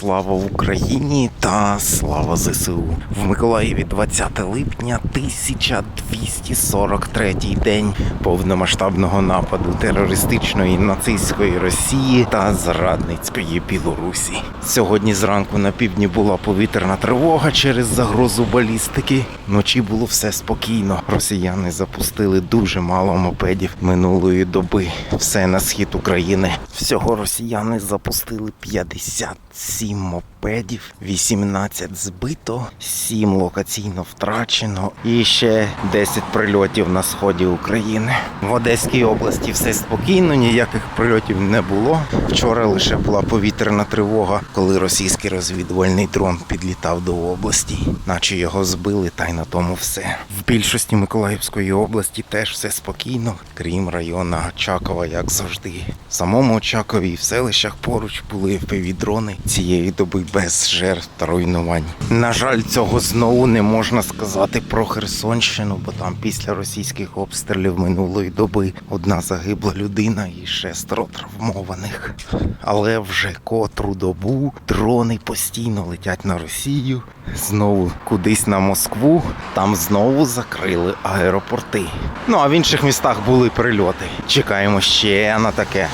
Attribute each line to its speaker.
Speaker 1: Слава Україні та слава ЗСУ. В Миколаєві 20 липня 1243 день повномасштабного нападу терористичної нацистської Росії та зрадницької Білорусі. Сьогодні зранку на півдні була повітряна тривога через загрозу балістики. Вночі було все спокійно. Росіяни запустили дуже мало мопедів минулої доби. Все на схід України. Всього росіяни запустили 57 último мопедів, 18 збито, 7 локаційно втрачено і ще 10 прильотів на сході України. В Одеській області все спокійно, ніяких прильотів не було. Вчора лише була повітряна тривога, коли російський розвідувальний дрон підлітав до області, наче його збили, та й на тому все. В більшості Миколаївської області теж все спокійно, крім району Очакова, як завжди. В самому Очакові і в селищах поруч були дрони цієї доби без жертв та руйнувань. На жаль, цього знову не можна сказати про Херсонщину, бо там після російських обстрілів минулої доби одна загибла людина і шестеро травмованих. Але вже котру добу дрони постійно летять на Росію, знову кудись на Москву. Там знову закрили аеропорти. Ну а в інших містах були прильоти. Чекаємо ще на таке.